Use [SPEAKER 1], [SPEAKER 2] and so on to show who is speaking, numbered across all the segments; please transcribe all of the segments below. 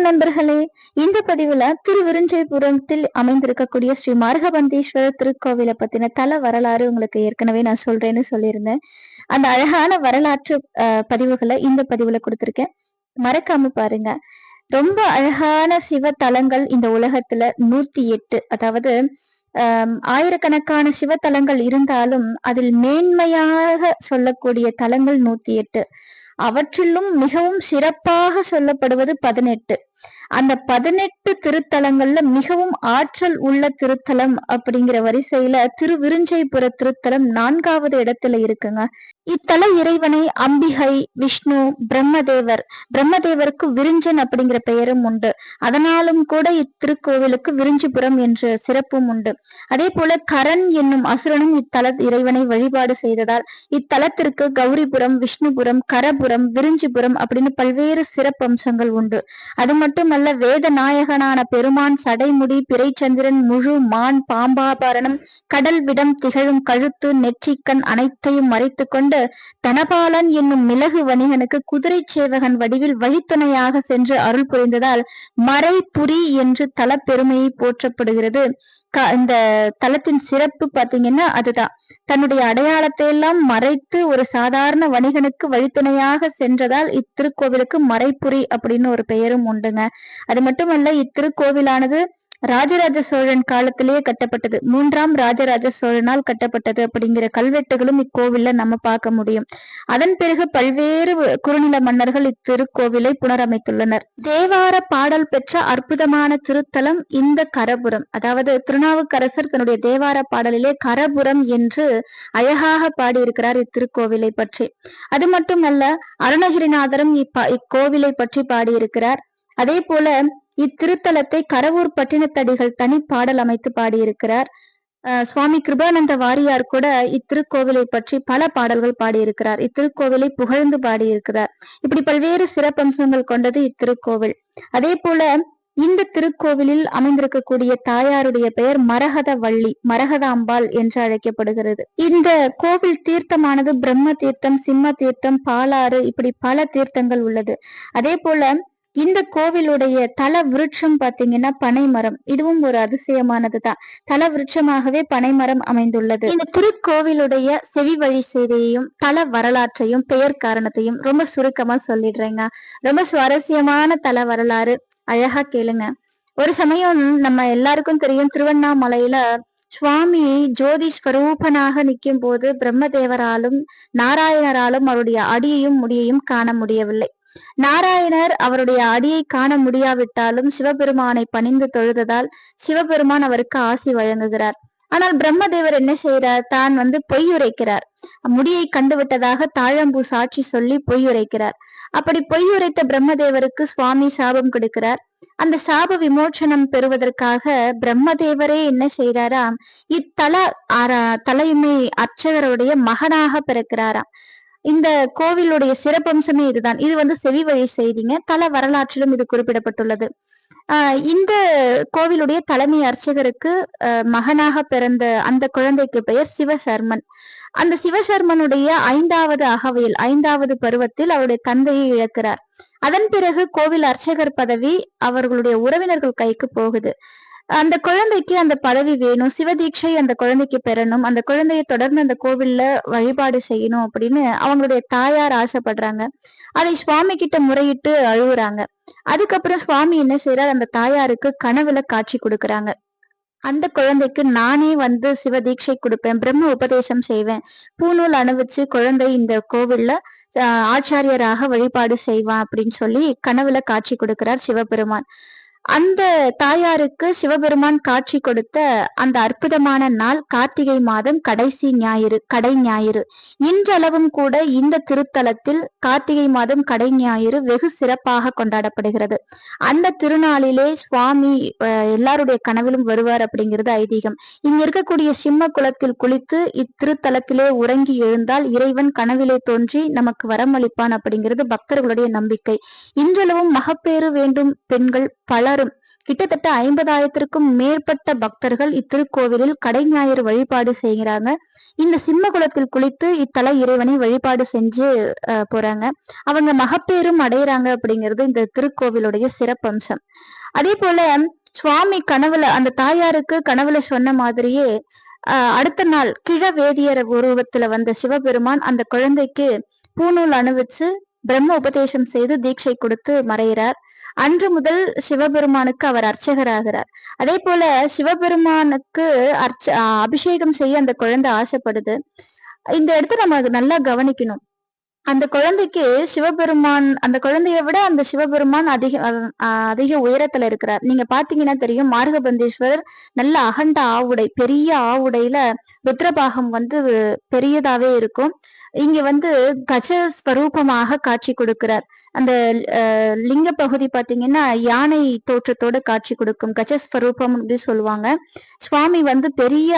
[SPEAKER 1] வணக்கம் நண்பர்களே. இந்த பதிவுல திருவிருஞ்சைபுரத்தில் அமைந்திருக்கக்கூடிய ஸ்ரீ மார்கபந்தீஸ்வரர் திருக்கோவிலை பத்தின தல வரலாறு உங்களுக்கு ஏற்கனவே நான் சொல்றேன்னு சொல்லியிருந்தேன். அந்த அழகான வரலாற்று பதிவுகளை இந்த பதிவுல கொடுத்திருக்கேன். மறக்காம பாருங்க. ரொம்ப அழகான சிவ தலங்கள் இந்த உலகத்துல நூத்தி எட்டு. அதாவது ஆயிரக்கணக்கான சிவத்தலங்கள் இருந்தாலும் அதில் மேன்மையாக சொல்லக்கூடிய தலங்கள் நூத்தி எட்டு. அவற்றிலும் மிகவும் சிறப்பாக சொல்லப்படுவது பதினெட்டு. அந்த பதினெட்டு திருத்தலங்கள்ல மிகவும் ஆற்றல் உள்ள திருத்தலம் அப்படிங்கிற வரிசையில திருவிருஞ்சைபுர திருத்தலம் நான்காவது இடத்துல இருக்குங்க. இத்தல இறைவனை அம்பிகை விஷ்ணு பிரம்மதேவர் பிரம்மதேவருக்கு விரிஞ்சன் அப்படிங்கிற பெயரும் உண்டு. அதனாலும் கூட இத்திருக்கோவிலுக்கு விரிஞ்சிபுரம் என்ற சிறப்பும் உண்டு. அதே போல கரண் என்னும் அசுரனும் இத்தல இறைவனை வழிபாடு செய்ததால் இத்தலத்திற்கு கௌரிபுரம் விஷ்ணுபுரம் கரபுரம் விரிஞ்சிபுரம் அப்படின்னு பல்வேறு சிறப்பம்சங்கள் உண்டு. அது மட்டுமல்ல வேத நாயகனான பெருமான் சடைமுடி பிறைச்சந்திரன் முழு மான் பாம்பாபரணம் கடல் விடம் திகழும் கழுத்து நெற்றிக்கண் அனைத்தையும் மறைத்து கொண்டு தனபாலன் என்னும் மிளகு வணிகனுக்கு குதிரை சேவகன் வடிவில் வழித்துணையாக சென்று அருள் புரிந்ததால் மறைபுரி என்று தல பெருமையை போற்றப்படுகிறது. இந்த தலத்தின் சிறப்பு பாத்தீங்கன்னா அதுதான். தன்னுடைய அடையாளத்தை எல்லாம் மறைத்து ஒரு சாதாரண வணிகனுக்கு வழித்துணையாக சென்றதால் இத்திருக்கோவிலுக்கு மறைப்புரி அப்படின்னு ஒரு பெயரும் உண்டுங்க. அது மட்டுமல்ல இத்திருக்கோவிலானது ராஜராஜ சோழன் காலத்திலேயே கட்டப்பட்டது. மூன்றாம் ராஜராஜ சோழனால் கட்டப்பட்டது அப்படிங்கிற கல்வெட்டுகளும் இக்கோவில்ல நம்ம பார்க்க முடியும். அதன் பிறகு பல்வேறு குறுநில மன்னர்கள் இத்திருக்கோவிலை புனரமைத்துள்ளனர். தேவார பாடல் பெற்ற அற்புதமான திருத்தலம் இந்த கரபுரம். அதாவது திருநாவுக்கரசர் தன்னுடைய தேவார பாடலிலே கரபுரம் என்று அழகாக பாடியிருக்கிறார் இத்திருக்கோவிலை பற்றி. அது மட்டுமல்ல அருணகிரிநாதரும் இப்ப இக்கோவிலை பற்றி பாடியிருக்கிறார். அதே போல இத்திருத்தலத்தை கரவூர் பட்டினத்தடிகள் தனி பாடல் அமைத்து பாடியிருக்கிறார். சுவாமி கிருபானந்த வாரியார் கூட இத்திருக்கோவிலை பற்றி பல பாடல்கள் பாடியிருக்கிறார். இத்திருக்கோவிலை புகழ்ந்து பாடியிருக்கிறார். இப்படி பல்வேறு சிறப்பம்சங்கள் கொண்டது இத்திருக்கோவில். அதே போல இந்த திருக்கோவிலில் அமைந்திருக்கக்கூடிய தாயாருடைய பெயர் மரகத வள்ளி மரகதாம்பாள் என்று அழைக்கப்படுகிறது. இந்த கோவில் தீர்த்தமானது பிரம்ம தீர்த்தம் சிம்ம தீர்த்தம் பாலாறு இப்படி பல தீர்த்தங்கள் உள்ளது. அதே போல இந்த கோவிலுடைய தல விருட்சம் பாத்தீங்கன்னா பனைமரம் இதுவும் ஒரு அதிசயமானதுதான். தல விருட்சமாகவே பனைமரம் அமைந்துள்ளது. இந்த திருக்கோவிலுடைய செவி வழி செய்தியையும் தல வரலாற்றையும் பெயர் காரணத்தையும் ரொம்ப சுருக்கமா சொல்லிடுறேங்க. ரொம்ப சுவாரஸ்யமான தல வரலாறு. அழகா கேளுங்க. ஒரு சமயம் நம்ம எல்லாருக்கும் தெரியும் திருவண்ணாமலையில சுவாமி ஜோதி ஸ்வரூபனாக நிற்கும் போது பிரம்மதேவராலும் நாராயணராலும் அவருடைய அடியையும் முடியையும் காண முடியவில்லை. நாராயணர் அவருடைய அடியை காண முடியாவிட்டாலும் சிவபெருமானை பணிந்து தொழுததால் சிவபெருமான் அவருக்கு ஆசி வழங்குகிறார். ஆனால் பிரம்மதேவர் என்ன செய்யறார் தான் வந்து பொய் உரைக்கிறார். முடியை கண்டுவிட்டதாக தாழம்பூ சாட்சி சொல்லி பொய் உரைக்கிறார். அப்படி பொய் உரைத்த பிரம்மதேவருக்கு சுவாமி சாபம் கொடுக்கிறார். அந்த சாப விமோச்சனம் பெறுவதற்காக பிரம்மதேவரே என்ன செய்யறாராம் இத்தல தலைமை அர்ச்சகருடைய மகனாக பிறக்கிறாராம். இந்த கோவிலுடைய சிறப்பம்சமே இதுதான். இது வந்து செவி வழி செய்திங்க. தல வரலாற்றிலும் இது குறிப்பிடப்பட்டுள்ளது. இந்த கோவிலுடைய தலைமை அர்ச்சகருக்கு மகனாக பிறந்த அந்த குழந்தைக்கு பெயர் சிவசர்மன். அந்த சிவசர்மனுடைய ஐந்தாவது அகவையில் ஐந்தாவது பருவத்தில் அவருடைய தந்தையை இழக்கிறார். அதன் பிறகு கோவில் அர்ச்சகர் பதவி அவர்களுடைய உறவினர்கள் கைக்கு போகுது. அந்த குழந்தைக்கு அந்த பதவி வேணும் சிவதீட்சை அந்த குழந்தைக்கு பெறணும் அந்த குழந்தைய தொடர்ந்து அந்த கோவில்ல வழிபாடு செய்யணும் அப்படின்னு அவங்களுடைய தாயார் ஆசைப்படுறாங்க. அதை சுவாமி கிட்ட முறையிட்டு அழுகுறாங்க அதுக்கப்புறம் சுவாமி என்ன செய்யறாரு அந்த தாயாருக்கு கனவுல காட்சி கொடுக்குறாங்க. அந்த குழந்தைக்கு நானே வந்து சிவ தீட்சை கொடுப்பேன் பிரம்ம உபதேசம் செய்வேன். பூநூல் அணிவிச்சு குழந்தை இந்த கோவில்ல ஆச்சாரியராக வழிபாடு செய்வான் அப்படின்னு சொல்லி கனவுல காட்சி கொடுக்கிறார் சிவபெருமான். அந்த தாயாருக்கு சிவபெருமான் காட்சி கொடுத்த அந்த அற்புதமான நாள் கார்த்திகை மாதம் கடைசி ஞாயிறு கடை ஞாயிறு. இன்றளவும் கூட இந்த திருத்தலத்தில் கார்த்திகை மாதம் கடை ஞாயிறு வெகு சிறப்பாக கொண்டாடப்படுகிறது. அந்த திருநாளிலே சுவாமி எல்லாருடைய கனவிலும் வருவார் அப்படிங்கிறது ஐதீகம். இங்க இருக்கக்கூடிய சிம்ம குளத்தில் குளித்து இத்திருத்தலத்திலே உறங்கி எழுந்தால் இறைவன் கனவிலே தோன்றி நமக்கு வரமளிப்பான் அப்படிங்கிறது பக்தர்களுடைய நம்பிக்கை. இன்றளவும் மகப்பேறு வேண்டும் பெண்கள் பலர் கிட்டத்தட்ட ஐம்பதாயிரத்திற்கும் மேற்பட்ட பக்தர்கள் இத்திருக்கோவிலில் கடை ஞாயிறு வழிபாடு செய்கிறாங்க. இந்த சிம்மகுளத்தில் குளித்து இத்தல இறைவனை வழிபாடு செஞ்சு போறாங்க. அவங்க மகப்பேரும் அடையிறாங்க அப்படிங்கிறது இந்த திருக்கோவிலுடைய சிறப்பம்சம். அதே போல சுவாமி கனவுல அந்த தாயாருக்கு கனவுல சொன்ன மாதிரியே அடுத்த நாள் கிழ வேதியர் உருவத்துல வந்த சிவபெருமான் அந்த குழந்தைக்கு பூநூல் அணிவிச்சு பிரம்ம உபதேசம் செய்து தீட்சை கொடுத்து மறைகிறார். அன்று முதல் சிவபெருமானுக்கு அவர் அர்ச்சகராகிறார். அதே போல சிவபெருமானுக்கு அர்ச்ச அபிஷேகம் செய்ய அந்த குழந்தை ஆசைப்படுது. இந்த இடத்த நம்ம நல்லா கவனிக்கணும். அந்த குழந்தைக்கு சிவபெருமான் அந்த குழந்தைய விட அந்த சிவபெருமான் அதிக அதிக உயரத்துல இருக்கிறார். நீங்க பாத்தீங்கன்னா தெரியும் மார்கபந்தேஸ்வரர் நல்ல அகண்ட ஆவுடை பெரிய ஆவுடையில ருத்ரபாகம் வந்து பெரியதாவே இருக்கும். இங்க வந்து கஜ ஸ்வரூபமாக காட்சி கொடுக்கிறார். அந்த லிங்க பகுதி பாத்தீங்கன்னா யானை தோற்றத்தோட காட்சி கொடுக்கும். கஜஸ்வரூபம் அப்படின்னு சொல்லுவாங்க. சுவாமி வந்து பெரிய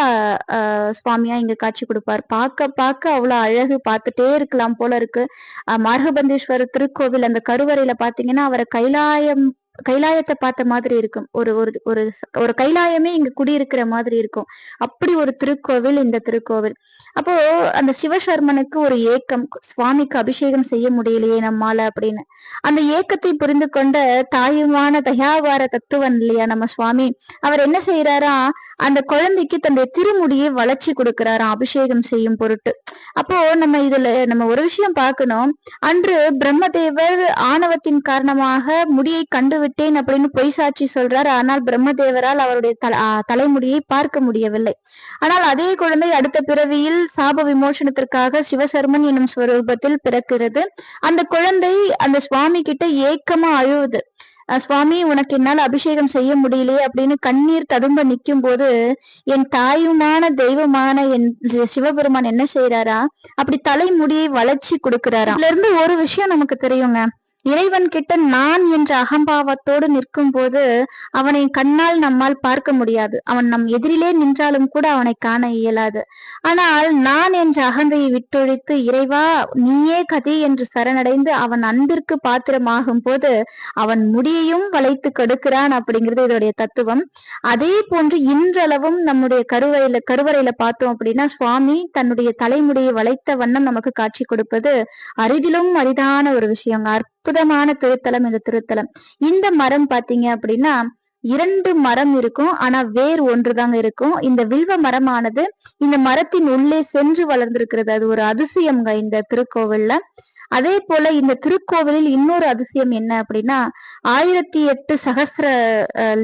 [SPEAKER 1] சுவாமியா இங்க காட்சி கொடுப்பார். பார்க்க பார்க்க அவ்வளவு அழகு பார்த்துட்டே இருக்கலாம் போல இருக்கு. மார்கபந்தேஸ்வரர் திருக்கோவில் அந்த கருவறையில பாத்தீங்கன்னா அவரை கைலாயம் கைலாயத்தை பார்த்த மாதிரி இருக்கும். ஒரு ஒரு ஒரு ஒரு கைலாயமே இங்க குடியிருக்கிற மாதிரி இருக்கும். அப்படி ஒரு திருக்கோவில் இந்த திருக்கோவில். அப்போ அந்த சிவசர்மனுக்கு ஒரு ஏக்கம் சுவாமிக்கு அபிஷேகம் செய்ய முடியலையே நம்மால அப்படின்னு. அந்த ஏக்கத்தை புரிந்து கொண்ட தாயுமான தயாவார தத்துவன் இல்லையா நம்ம சுவாமி? அவர் என்ன செய்யறாரா அந்த குழந்தைக்கு தன்னுடைய திருமுடியை வளர்ச்சி கொடுக்கிறாராம் அபிஷேகம் செய்யும் பொருட்டு. அப்போ நம்ம இதுல நம்ம ஒரு விஷயம் பார்க்கணும். அன்று பிரம்மதேவர் ஆணவத்தின் காரணமாக முடியை கண்டு விட்டேன் அப்படின்னு பொய் சாட்சி சொல்றார். ஆனால் பிரம்மதேவரால் அவருடைய தலைமுடியை பார்க்க முடியவில்லை. ஆனால் அதே குழந்தை அடுத்த பிறவியில் சாப விமோசனத்திற்காக சிவசர்மன் என்னும் ஸ்வரூபத்தில் பிறக்கிறது. அந்த குழந்தை அந்த சுவாமி கிட்ட ஏக்கமா அழுவுது. சுவாமி உனக்கு என்னால் அபிஷேகம் செய்ய முடியலையே அப்படின்னு கண்ணீர் ததும்ப நிற்கும் போது என் தாயுமான தெய்வமான என் சிவபெருமான் என்ன செய்யறாரா அப்படி தலைமுடியை வளர்ச்சி கொடுக்கிறாரா? இதுல இருந்து ஒரு விஷயம் நமக்கு தெரியுங்க. இறைவன் கிட்ட நான் என்ற அகம்பாவத்தோடு நிற்கும் போது அவனை கண்ணால் நம்மால் பார்க்க முடியாது. அவன் நம் எதிரிலே நின்றாலும் கூட அவனை காண இயலாது. ஆனால் நான் என்ற அகந்தையை விட்டொழித்து இறைவா நீயே கதி என்று சரணடைந்து அவன் அன்பிற்கு பாத்திரமாகும் போது அவன் முடியையும் வளைத்து கெடுக்கிறான் அப்படிங்கிறது இதோடைய தத்துவம். அதே போன்று இன்றளவும் நம்முடைய கருவறையில கருவறையில பார்த்தோம் அப்படின்னா சுவாமி தன்னுடைய தலைமுடியை வளைத்த வண்ணம் நமக்கு காட்சி கொடுப்பது அரிதிலும் அரிதான ஒரு விஷயம் அற்புதமான திருத்தலம் இந்த திருத்தலம். இந்த மரம் பாத்தீங்க அப்படின்னா இரண்டு மரம் இருக்கும் ஆனா வேர் ஒன்றுதாங்க இருக்கும். இந்த வில்வ மரமானது இந்த மரத்தின் உள்ளே சென்று வளர்ந்திருக்கிறது. அது ஒரு அதிசயம்ங்க இந்த திருக்கோவில்ல. அதே போல இந்த திருக்கோவிலில் இன்னொரு அதிசயம் என்ன அப்படின்னா ஆயிரத்தி எட்டு சகசிர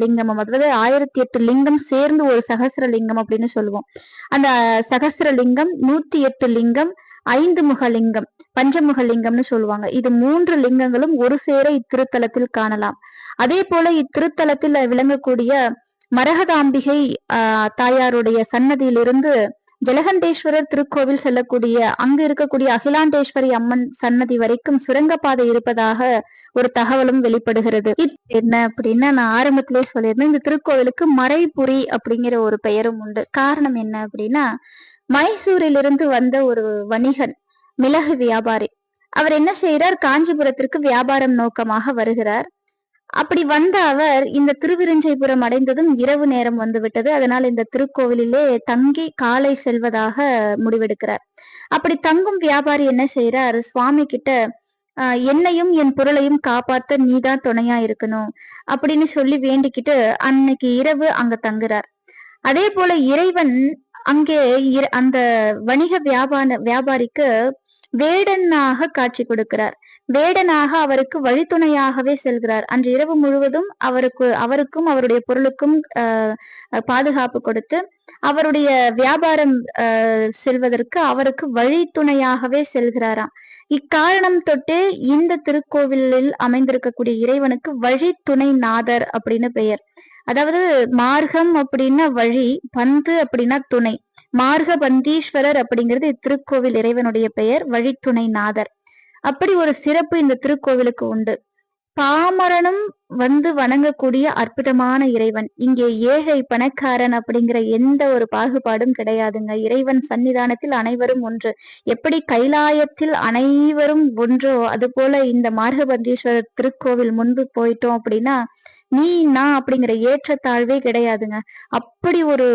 [SPEAKER 1] லிங்கம் அதாவது ஆயிரத்தி எட்டு லிங்கம் சேர்ந்து ஒரு சகசிர லிங்கம் அப்படின்னு சொல்லுவோம். அந்த சகசிர லிங்கம் நூத்தி எட்டு லிங்கம் ஐந்து முக லிங்கம் சொல்லுவாங்க. இது மூன்று லிங்கங்களும் ஒரு சேர இத்திருத்தலத்தில் காணலாம். அதே போல இத்திருத்தலத்தில் விளங்கக்கூடிய மரகதாம்பிகை ஆஹ் தாயாருடைய சன்னதியிலிருந்து ஜலகண்டேஸ்வரர் திருக்கோவில் செல்லக்கூடிய அங்கு இருக்கக்கூடிய அகிலாண்டேஸ்வரி அம்மன் சன்னதி வரைக்கும் சுரங்கப்பாதை இருப்பதாக ஒரு தகவலும் வெளிப்படுகிறது. என்ன அப்படின்னா நான் ஆரம்பத்திலே சொல்லியிருந்தேன் இந்த திருக்கோவிலுக்கு மறைபுரி அப்படிங்கிற ஒரு பெயரும் உண்டு. காரணம் என்ன அப்படின்னா மைசூரிலிருந்து வந்த ஒரு வணிகன் மிளகு வியாபாரி. அவர் என்ன செய்யறார் காஞ்சிபுரத்திற்கு வியாபாரம் நோக்கமாக வருகிறார். அப்படி வந்த அவர் இந்த திருவிருஞ்சைபுரம் அடைந்ததும் இரவு நேரம் வந்து விட்டது அதனால் இந்த திருக்கோவிலிலே தங்கி காலை செல்வதாக முடிவெடுக்கிறார். அப்படி தங்கும் வியாபாரி என்ன செய்யறார் சுவாமி கிட்ட என்னையும் என் பொருளையும் காப்பாத்த நீதான் துணையா இருக்கணும் அப்படின்னு சொல்லி வேண்டிக்கிட்டு அன்னைக்கு இரவு அங்க தங்குறார். அதே போல இறைவன் அங்கே அந்த வணிக வியாபார வியாபாரிக்கு வேடனாக காட்சி கொடுக்கிறார். வேடனாக அவருக்கு வழித்துணையாகவே செல்கிறார். அன்று இரவு முழுவதும் அவருக்கு அவருக்கும் அவருடைய பொருளுக்கும் பாதுகாப்பு கொடுத்து அவருடைய வியாபாரம் செல்வதற்கு அவருக்கு வழித்துணையாகவே செல்கிறாராம். இக்காரணம் தொட்டு இந்த திருக்கோவிலில் அமைந்திருக்கக்கூடிய இறைவனுக்கு வழித்துணை நாதர் அப்படின்னு பெயர். அதாவது மார்க்கம் அப்படின்னா வழி பந்து அப்படின்னா துணை. மார்க பந்தீஸ்வரர் அப்படிங்கிறது இத்திருக்கோவில் இறைவனுடைய பெயர் வழித்துணை நாதர். அப்படி ஒரு சிறப்பு இந்த திருக்கோவிலுக்கு உண்டு. பாமரனும் வந்து வணங்கக்கூடிய அற்புதமான இறைவன். இங்கே ஏழை பணக்காரன் அப்படிங்கிற எந்த ஒரு பாகுபாடும் கிடையாதுங்க. இறைவன் சன்னிதானத்தில் அனைவரும் ஒன்று. எப்படி கைலாயத்தில் அனைவரும் ஒன்றோ அது போல இந்த மார்கபந்தீஸ்வரர் திருக்கோவில் முன்பு போயிட்டோம் அப்படின்னா நீ நான் அப்படிங்கிற ஏற்றத்தாழ்வே கிடையாதுங்க. அப்படி ஒரு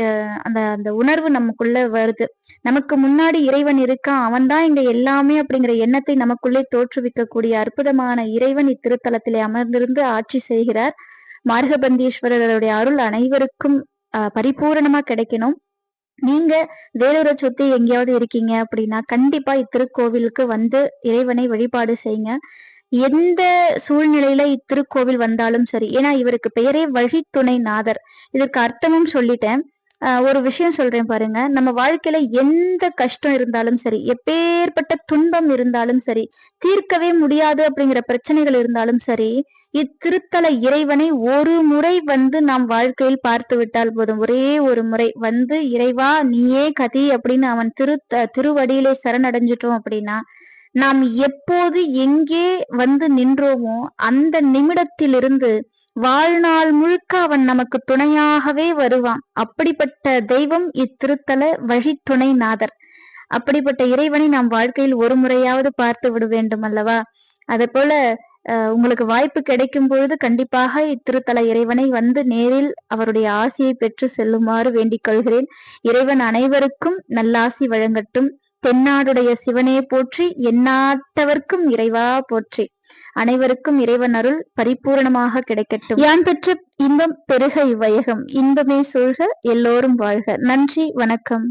[SPEAKER 1] அஹ், அந்த அந்த உணர்வு நமக்குள்ள வருது. நமக்கு முன்னாடி இறைவன் இருக்கான். அவன் தான் இங்க எல்லாமே அப்படிங்கிற எண்ணத்தை நமக்குள்ளே தோற்றுவிக்கக்கூடிய அற்புதமான இறைவன் இத்திருத்தலத்திலே அமர்ந்து அமர்ந்திருந்து ஆட்சி செய்கிறார். மார்கபந்தீஸ்வரருடைய அருள் அனைவருக்கும் பரிபூரணமா கிடைக்கணும். நீங்க வேலூரை சுத்தி எங்கேயாவது இருக்கீங்க அப்படின்னா கண்டிப்பா இத்திருக்கோவிலுக்கு வந்து இறைவனை வழிபாடு செய்யுங்க. எந்த சூழ்நிலையில இத்திருக்கோவில் வந்தாலும் சரி ஏன்னா இவருக்கு பெயரே வழித்துணை நாதர் இதற்கு அர்த்தமும் சொல்லிட்டேன். ஒரு விஷயம் சொல்றேன் பாருங்க. நம்ம வாழ்க்கையில எந்த கஷ்டம் இருந்தாலும் சரி எப்பேற்பட்ட துன்பம் இருந்தாலும் சரி தீர்க்கவே முடியாது அப்படிங்கிற பிரச்சனைகள் இருந்தாலும் சரி இத்திருத்தல இறைவனை ஒரு முறை வந்து நாம் வாழ்க்கையில் பார்த்து விட்டால் போதும். ஒரே ஒரு முறை வந்து இறைவா நீயே கதி அப்படின்னு அவன் திரு திருவடியிலே சரணடைஞ்சிட்டோம் அப்படின்னா நாம் எப்போது எங்கே வந்து நின்றோமோ அந்த நிமிடத்திலிருந்து வாழ்நாள் முழுக்க அவன் நமக்கு துணையாகவே வருவான். அப்படிப்பட்ட தெய்வம் இத்திருத்தல வழித்துணை நாதர். அப்படிப்பட்ட இறைவனை நாம் வாழ்க்கையில் ஒரு முறையாவது பார்த்து விட வேண்டும் அல்லவா அதே போல உங்களுக்கு வாய்ப்பு கிடைக்கும் பொழுது கண்டிப்பாக இத்திருத்தல இறைவனை வந்து நேரில் அவருடைய ஆசியை பெற்று செல்லுமாறு வேண்டிக் கொள்கிறேன். இறைவன் அனைவருக்கும் நல்லாசி வழங்கட்டும். தென்னாடுடைய சிவனே போற்றி எந்நாட்டவர்க்கும் இறைவா போற்றி. அனைவருக்கும் இறைவன் அருள் பரிபூரணமாக கிடைக்கட்டும். யான் பெற்ற இன்பம் பெருக இவ்வையகம். இன்பமே சூழ்க எல்லோரும் வாழ்க. நன்றி வணக்கம்.